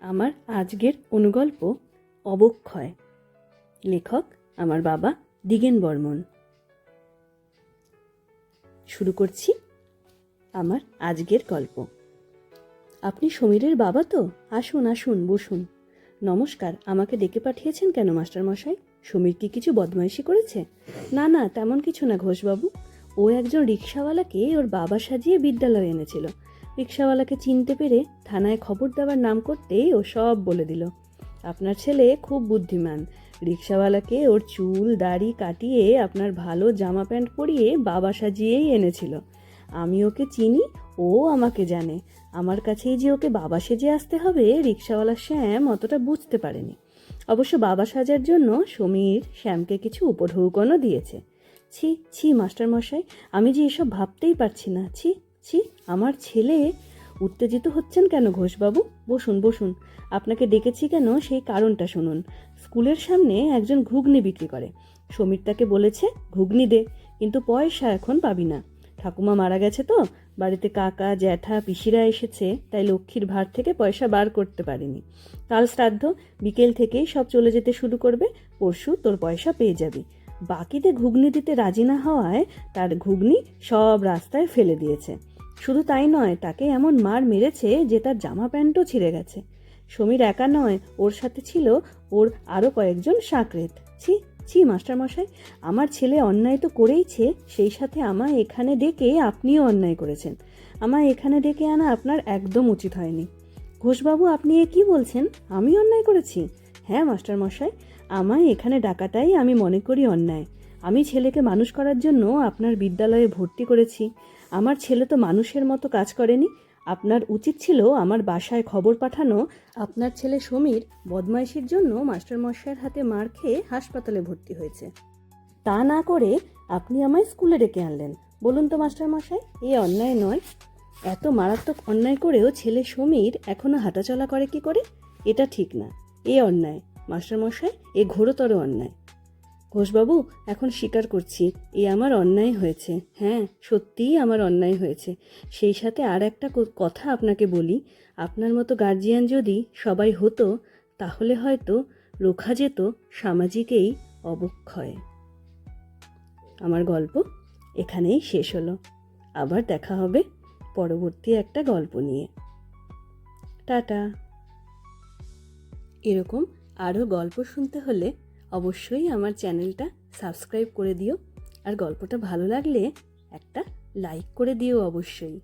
আমার আজকের অনুগল্প অবক্ষয়। লেখক আমার বাবা দিগেন বর্মন। শুরু করছি আমার আজকের গল্প। আপনি সমীরের বাবা তো? আসুন আসুন, বসুন। নমস্কার, আমাকে ডেকে পাঠিয়েছেন কেন মাস্টার মশাই সমীর কি কিছু বদমাইশি করেছে? না না, তেমন কিছু না ঘোষবাবু। ও একজন রিক্সাওয়ালাকে ওর বাবা সাজিয়ে বিদ্যালয়ে এনেছিল। রিক্সাওয়ালাকে চিনতে পেরে থানায় খবর দেওয়ার নাম করতেই ও সব বলে দিল। আপনার ছেলে খুব বুদ্ধিমান। রিক্সাওয়ালাকে ওর চুল, দাড়ি কাটিয়ে আপনার ভালো জামা প্যান্ট পরিয়ে বাবা সাজিয়েই এনেছিল। আমি ওকে চিনি, ও আমাকে জানে। আমার কাছেই যে ওকে বাবা সেজে আসতে হবে, রিক্সাওয়ালা শ্যাম অতটা বুঝতে পারেনি। অবশ্য বাবা সাজার জন্য সমীর শ্যামকে কিছু উপঢৌকনও দিয়েছে। ছি ছি, মাস্টারমশাই, আমি যে এসব ভাবতেই পারছি না। ছি ছি আমার ছেলে উত্তেজিত হচ্ছেন কেন ঘোষবাবু? বসুন বসুন। আপনাকে ডেকেছি কেন সেই কারণটা শুনুন। স্কুলের সামনে একজন ঘুগনি বিক্রি করে। সমীর তাকে বলেছে, ঘুগনি দে, কিন্তু পয়সা এখন পাবি না। ঠাকুমা মারা গেছে তো, বাড়িতে কাকা, জ্যাঠা, পিসিরা এসেছে, তাই লক্ষ্মীর ভার থেকে পয়সা বার করতে পারিনি। কাল শ্রাদ্ধ, বিকেল থেকেই সব চলে যেতে শুরু করবে, পরশু তোর পয়সা পেয়ে যাবি। বাকিতে ঘুগনি দিতে রাজি না হওয়ায় তার ঘুগনি সব রাস্তায় ফেলে দিয়েছে। শুধু তাই নয়, তাকে এমন মার মেরেছে যে তার জামা প্যান্টও ছিঁড়ে গেছে। সমীর একা নয়, ওর সাথে ছিল ওর আরও কয়েকজন সাকরেত। ছি ছি মাস্টারমশাই আমার ছেলে অন্যায় তো করেইছে, সেই সাথে আমায় এখানে ডেকে আপনিও অন্যায় করেছেন। আমায় এখানে ডেকে আনা আপনার একদম উচিত হয়নি। ঘোষবাবু, আপনি এ কি বলছেন? আমি অন্যায় করেছি? হ্যাঁ মাস্টারমশাই আমায় এখানে ডাকাটাই আমি মনে করি অন্যায়। আমি ছেলেকে মানুষ করার জন্য আপনার বিদ্যালয়ে ভর্তি করেছি। আমার ছেলে তো মানুষের মতো কাজ করেনি। আপনার উচিত ছিল আমার বাসায় খবর পাঠানো। আপনার ছেলে সমীর বদমাইশির জন্য মাস্টারমশাইয়ের হাতে মার খেয়ে হাসপাতালে ভর্তি হয়েছে। তা না করে আপনি আমায় স্কুলে ডেকে আনলেন। বলুন তো মাস্টারমশাই, এ অন্যায় নয়। এত মারাত্মক অন্যায় করেও ছেলে সমীর এখনও হাঁটাচলা করে কি করে? এটা ঠিক না। এ অন্যায়। মাস্টারমশাই, এ ঘোরতর অন্যায়। ঘোষবাবু, এখন স্বীকার করছি, এ আমার অন্যায় হয়েছে। হ্যাঁ সত্যিই আমার অন্যায় হয়েছে। সেই সাথে আর একটা কথা আপনাকে বলি। আপনার মতো গার্জিয়ান যদি সবাই হতো, তাহলে হয়তো রোখা যেত, সামাজিকেই অবক্ষয়। আমার গল্প এখানেই শেষ হলো। আবার দেখা হবে পরবর্তী একটা গল্প নিয়ে। টাটা। এরকম আরও গল্প শুনতে হলে অবশ্যই আমার চ্যানেলটা সাবস্ক্রাইব করে দিও। আর গল্পটা ভালো লাগলে একটা লাইক করে দিও অবশ্যই।